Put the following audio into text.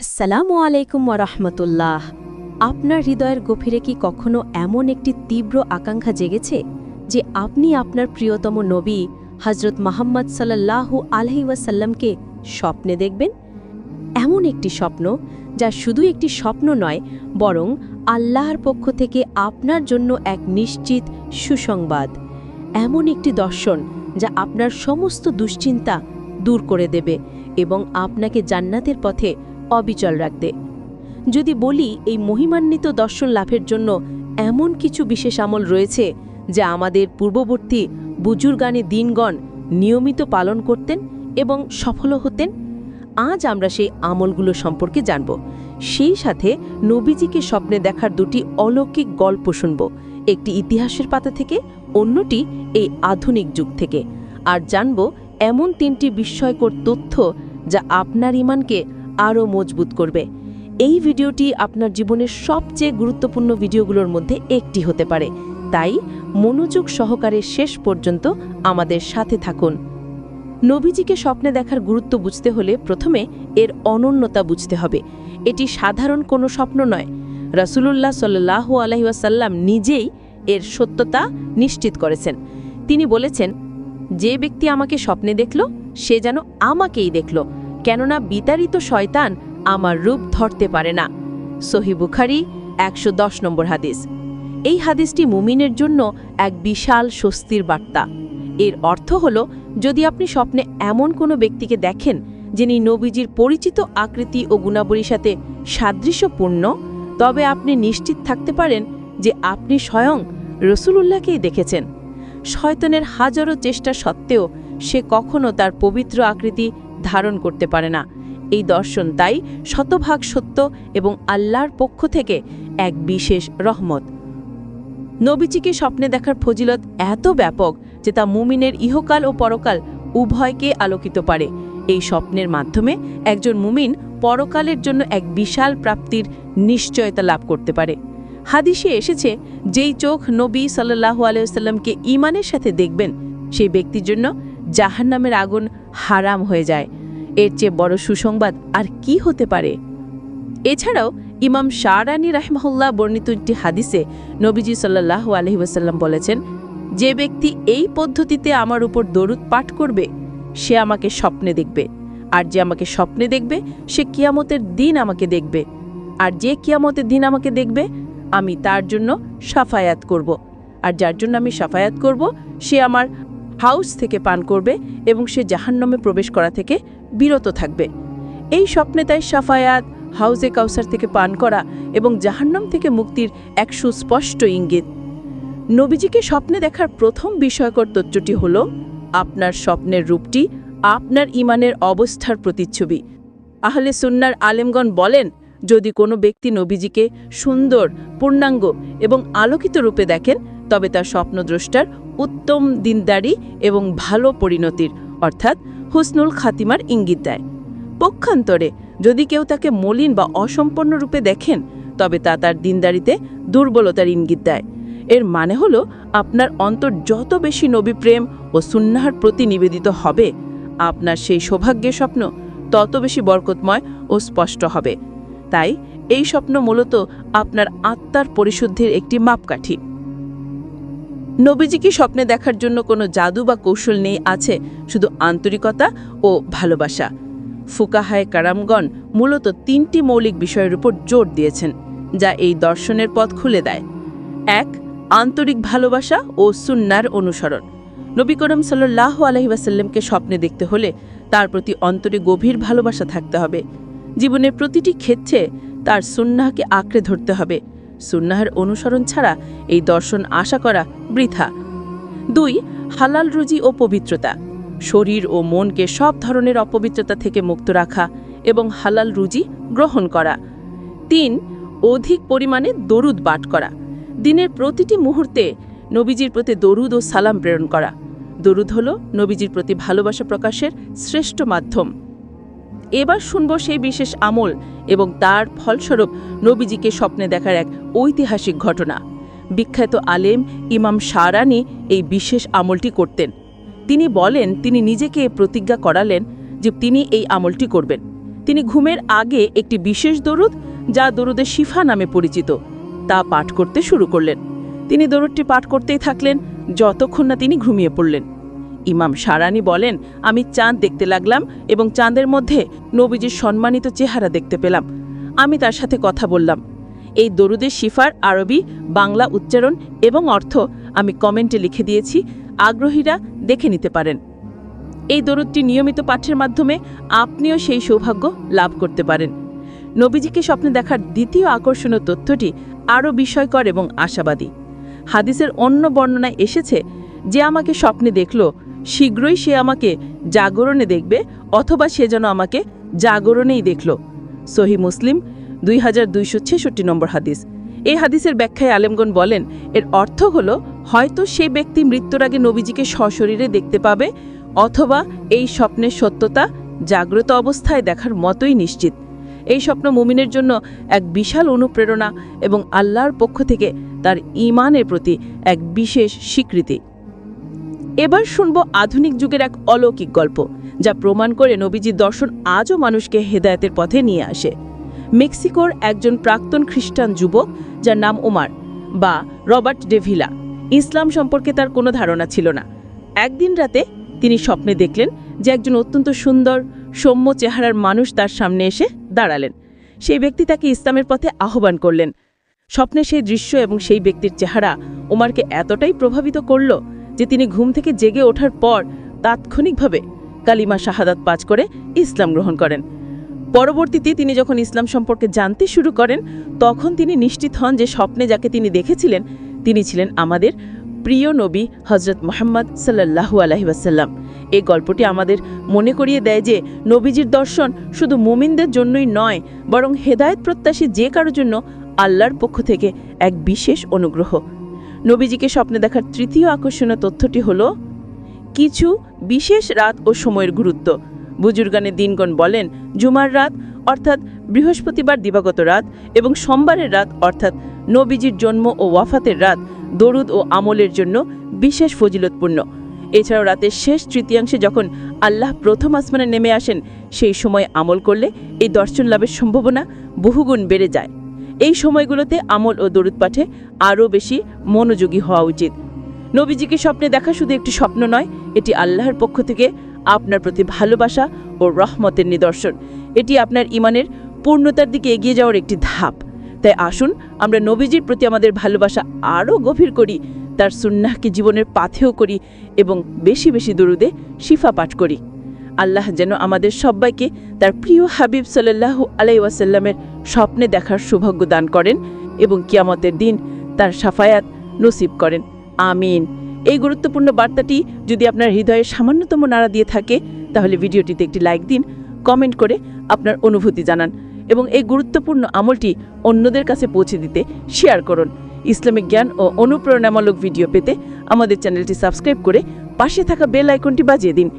আসসালামু আলাইকুম ওরহমতুল্লাহ আপনার হৃদয়ের গভীরে কি কখনো এমন একটি তীব্র আকাঙ্ক্ষা জেগেছে যে আপনি আপনার প্রিয়তম নবী হজরত মোহাম্মদ সাল্লাল্লাহু আলহি ওয়াসাল্লামকে স্বপ্নে দেখবেন? এমন একটি স্বপ্ন যা শুধু একটি স্বপ্ন নয়, বরং আল্লাহর পক্ষ থেকে আপনার জন্য এক নিশ্চিত সুসংবাদ। এমন একটি দর্শন যা আপনার সমস্ত দুশ্চিন্তা দূর করে দেবে এবং আপনাকে জান্নাতের পথে অবিচল রাখবে যদি বলি, এই মহিমান্বিত দর্শন লাভের জন্য এমন কিছু বিশেষ আমল রয়েছে, যা আমাদের পূর্ববর্তী বুজুর্গানে দিনগণ নিয়মিত পালন করতেন এবং সফল হতেন, আজ আমরা সেই আমলগুলো সম্পর্কে জানব। সেই সাথে নবীজিকে স্বপ্নে দেখার দুটি অলৌকিক গল্প শুনব, একটি ইতিহাসের পাতা থেকে, অন্যটি এই আধুনিক যুগ থেকে। আর জানব, এমন তিনটি বিস্ময়কর তথ্য যা আপনার ইমানকে আরও মজবুত করবে। এই ভিডিওটি আপনার জীবনের সবচেয়ে গুরুত্বপূর্ণ ভিডিওগুলোর মধ্যে একটি হতে পারে। তাই মনোযোগ সহকারে শেষ পর্যন্ত আমাদের সাথে থাকুন। নবীজিকে স্বপ্নে দেখার গুরুত্ব বুঝতে হলে প্রথমে এর অনন্যতা বুঝতে হবে। এটি সাধারণ কোনো স্বপ্ন নয়। রাসূলুল্লাহ সাল্লাহু আলহিউসাল্লাম নিজেই এর সত্যতা নিশ্চিত করেছেন। তিনি বলেছেন, যে ব্যক্তি আমাকে স্বপ্নে দেখল, সে যেন আমাকেই দেখল। কেননা বিতাড়িত শয়তান আমার রূপ ধরতে পারে না। সহি বুখারি একশো দশ নম্বর হাদিস। এই হাদিসটি মুমিনের জন্য এক বিশাল স্বস্তির বার্তা। এর অর্থ হল, যদি আপনি স্বপ্নে এমন কোনো ব্যক্তিকে দেখেন, যিনি নবীজির পরিচিত আকৃতি ও গুণাবলীর সাথে সাদৃশ্যপূর্ণ, তবে আপনি নিশ্চিত থাকতে পারেন যে আপনি স্বয়ং রসুলুল্লাহকেই দেখেছেন। শয়তনের হাজারো চেষ্টা সত্ত্বেও সে কখনো তার পবিত্র আকৃতি ধারণ করতে পারে না। এই দর্শন তাই শতভাগ সত্য এবং আল্লাহর পক্ষ থেকে এক বিশেষ রহমত। নবীজিকে স্বপ্নে দেখার ফজিলত এত ব্যাপক যে তা মুমিনের ইহকাল ও পরকাল উভয়কে আলোকিত পারে। এই স্বপ্নের মাধ্যমে একজন মুমিন পরকালের জন্য এক বিশাল প্রাপ্তির নিশ্চয়তা লাভ করতে পারে। হাদিসে এসেছে, যেই চোখ নবী সাল্লাহু আলাইসাল্লামকে ইমানের সাথে দেখবেন, সেই ব্যক্তির জন্য জাহান্নামের আগুন হারাম হয়ে যায়। এর চেয়ে বড় সুসংবাদ আর কি হতে পারে? এছাড়াও, ইমাম শাহরানী রাহমাহুল্লাহ বর্ণিত একটি হাদিসে নবীজি সাল্লাহ আলহিবাসাল্লাম বলেছেন, যে ব্যক্তি এই পদ্ধতিতে আমার উপর দরুদ পাঠ করবে, সে আমাকে স্বপ্নে দেখবে। আর যে আমাকে স্বপ্নে দেখবে, সে কিয়ামতের দিন আমাকে দেখবে। আর যে কিয়ামতের দিন আমাকে দেখবে, আমি তার জন্য সাফায়াত করব। আর যার জন্য আমি সাফায়াত করব, সে আমার হাউস থেকে পান করবে এবং সে জাহান্নামে প্রবেশ করা থেকে বিরত থাকবে। এই স্বপ্নে তাই সাফায়াত হাউজে কাউসার থেকে পান করা এবং জাহান্নাম থেকে মুক্তির এক সুস্পষ্ট ইঙ্গিত। নবীজিকে স্বপ্নে দেখার প্রথম বিষয়কর তথ্যটি হল, আপনার স্বপ্নের রূপটি আপনার ইমানের অবস্থার প্রতিচ্ছবি। আহলে সুন্নার আলেমগণ বলেন, যদি কোনো ব্যক্তি নবীজিকে সুন্দর, পূর্ণাঙ্গ এবং আলোকিত রূপে দেখেন তবে তার স্বপ্নদ্রষ্টার উত্তম দিনদারি এবং ভালো পরিণতির, অর্থাৎ হুসনুল খাতিমার ইঙ্গিত দেয়। পক্ষান্তরে, যদি কেউ তাকে মলিন বা অসম্পন্ন রূপে দেখেন, তবে তা তার দিনদারিতে দুর্বলতার ইঙ্গিত দেয়। এর মানে হল, আপনার অন্তর যত বেশি নবী প্রেম ও সুন্নাহার প্রতি নিবেদিত হবে, আপনার সেই সৌভাগ্যের স্বপ্ন তত বেশি বরকতময় ও স্পষ্ট হবে। তাই, এই স্বপ্ন মূলত আপনার আত্মার পরিশুদ্ধির একটি মাপকাঠি। নবীজিকে স্বপ্নে দেখার জন্য কোনো জাদু বা কৌশল নেই? আছে শুধু আন্তরিকতা ও ভালোবাসা। ফুকাহায় কারামগণ মূলত তিনটি মৌলিক বিষয়ের উপর জোর দিয়েছেন, যা এই দর্শনের পথ খুলে দেয়। এক, আন্তরিক ভালোবাসা ও সুন্নার অনুসরণ। নবী করিম সাল্লাহ আলহিবাসাল্লামকে স্বপ্নে দেখতে হলে তার প্রতি অন্তরে গভীর ভালোবাসা থাকতে হবে। জীবনের প্রতিটি ক্ষেত্রে তার সুন্নাহকে আঁকড়ে ধরতে হবে। সুন্নাহের অনুসরণ ছাড়া এই দর্শন আশা করা বৃথা। দুই, হালাল রুজি ও পবিত্রতা। শরীর ও মনকে সব ধরনের অপবিত্রতা থেকে মুক্ত রাখা এবং হালাল রুজি গ্রহণ করা। তিন, অধিক পরিমাণে দরুদ বাট করা। দিনের প্রতিটি মুহূর্তে নবীজির প্রতি দরুদ ও সালাম প্রেরণ করা। দরুদ হল নবীজির প্রতি ভালোবাসা প্রকাশের শ্রেষ্ঠ মাধ্যম। এবার শুনব সেই বিশেষ আমল এবং তার ফলস্বরূপ নবীজিকে স্বপ্নে দেখার এক ঐতিহাসিক ঘটনা। বিখ্যাত আলেম ইমাম সারানি এই বিশেষ আমলটি করতেন। তিনি বলেন, তিনি নিজেকে প্রতিজ্ঞা করালেন যে তিনি এই আমলটি করবেন। তিনি ঘুমের আগে একটি বিশেষ দরুদ, যা দরুদে শিফা নামে পরিচিত, তা পাঠ করতে শুরু করলেন। তিনি দরুদটি পাঠ করতেই থাকলেন, যতক্ষণ না তিনি ঘুমিয়ে পড়লেন। ইমাম সারানি বলেন, আমি চাঁদ দেখতে লাগলাম এবং চাঁদের মধ্যে নবীজির সম্মানিত চেহারা দেখতে পেলাম। আমি তার সাথে কথা বললাম। এই দরুদের শিফার আরবি, বাংলা উচ্চারণ এবং অর্থ আমি কমেন্টে লিখে দিয়েছি, আগ্রহীরা দেখে নিতে পারেন। এই দরুদটি নিয়মিত পাঠের মাধ্যমে আপনিও সেই সৌভাগ্য লাভ করতে পারেন। নবীজিকে স্বপ্নে দেখার দ্বিতীয় আকর্ষণীয় তথ্যটি আরও বিস্ময়কর এবং আশাবাদী। হাদিসের অন্য বর্ণনায় এসেছে যে, আমাকে স্বপ্নে দেখল শীঘ্রই সে আমাকে জাগরণে দেখবে অথবা সে যেন আমাকে জাগরণেই দেখল। সহি মুসলিম, দুই হাজার দুইশো ছেষট্টি নম্বর হাদিস। এই হাদিসের ব্যাখ্যায় আলেমগণ বলেন, এর অর্থ হলো, হয়তো সেই ব্যক্তি মৃত্যুর আগে নবীজিকে সশরীরে দেখতে পাবে অথবা এই স্বপ্নের সত্যতা জাগ্রত অবস্থায় দেখার মতোই নিশ্চিত। এই স্বপ্ন মুমিনের জন্য এক বিশাল অনুপ্রেরণা এবং আল্লাহর পক্ষ থেকে তার ঈমানের প্রতি এক বিশেষ স্বীকৃতি। এবার শুনব আধুনিক যুগের এক অলৌকিক গল্প, যা প্রমাণ করে নবীজির দর্শন আজও মানুষকে হেদায়তের পথে নিয়ে আসে। মেক্সিকোর একজন প্রাক্তন খ্রিস্টান যুবক, যার নাম ওমার বা রবার্ট ডেভিলা ইসলাম সম্পর্কে তার কোনো ধারণা ছিল না। একদিন রাতে তিনি স্বপ্নে দেখলেন যে একজন অত্যন্ত সুন্দর, সৌম্য চেহারার মানুষ তার সামনে এসে দাঁড়ালেন। সেই ব্যক্তি তাকে ইসলামের পথে আহ্বান করলেন। স্বপ্নে সেই দৃশ্য এবং সেই ব্যক্তির চেহারা ওমারকে এতটাই প্রভাবিত করল যে তিনি ঘুম থেকে জেগে ওঠার পর তাৎক্ষণিকভাবে কালিমা শাহাদাত পাঠ করে ইসলাম গ্রহণ করেন। পরবর্তীতে তিনি যখন ইসলাম সম্পর্কে জানতে শুরু করেন, তখন তিনি নিশ্চিত হন যে স্বপ্নে যাকে তিনি দেখেছিলেন, তিনি ছিলেন আমাদের প্রিয় নবী হজরত মোহাম্মদ সাল্লাহু আলহি ওয়াসাল্লাম। এই গল্পটি আমাদের মনে করিয়ে দেয় যে নবীজির দর্শন শুধু মুমিনদের জন্যই নয়, বরং হেদায়েত প্রত্যাশী যে কারোর জন্য আল্লাহর পক্ষ থেকে এক বিশেষ অনুগ্রহ। নবীজিকে স্বপ্নে দেখার তৃতীয় আকর্ষণীয় তথ্যটি হল, কিছু বিশেষ রাত ও সময়ের গুরুত্ব। বুজুর্গানে দিনগণ বলেন, জুমার রাত অর্থাৎ বৃহস্পতিবার দিবাগত রাত এবং সোমবারের রাত অর্থাৎ নবীজির জন্ম ও ওয়াফাতের রাত দরুদ ও আমলের জন্য বিশেষ ফজিলতপূর্ণ। এছাড়াও রাতের শেষ তৃতীয়াংশে যখন আল্লাহ প্রথম আসমানে নেমে আসেন, সেই সময় আমল করলে এই দর্শন লাভের সম্ভাবনা বহুগুণ বেড়ে যায়। এই সময়গুলোতে আমল ও দরুদ পাঠে আরও বেশি মনোযোগী হওয়া উচিত। নবীজিকে স্বপ্নে দেখা শুধু একটি স্বপ্ন নয়, এটি আল্লাহর পক্ষ থেকে আপনার প্রতি ভালোবাসা ও রহমতের নিদর্শন। এটি আপনার ইমানের পূর্ণতার দিকে এগিয়ে যাওয়ার একটি ধাপ। তাই আসুন, আমরা নবীজির প্রতি আমাদের ভালোবাসা আরও গভীর করি, তার সুন্নাহকে জীবনের পাথেও করি এবং বেশি বেশি দরুদে শিফা পাঠ করি। আল্লাহ যেন আমাদের সবাইকে তার প্রিয় হাবিব সাল্লাল্লাহু আলাই ওয়াসাল্লামের স্বপ্নে দেখার সৌভাগ্য দান করেন এবং কিয়ামতের দিন তার সাফায়াত নসিব করেন। আমিন। এই গুরুত্বপূর্ণ বার্তাটি যদি আপনার হৃদয়ে সামান্যতম নাড়া দিয়ে থাকে, তাহলে ভিডিওটিতে একটি লাইক দিন, কমেন্ট করে আপনার অনুভূতি জানান এবং এই গুরুত্বপূর্ণ আমলটি অন্যদের কাছে পৌঁছে দিতে শেয়ার করুন। ইসলামিক জ্ঞান ও অনুপ্রেরণামূলক ভিডিও পেতে আমাদের চ্যানেলটি সাবস্ক্রাইব করে পাশে থাকা বেল আইকনটি বাজিয়ে দিন।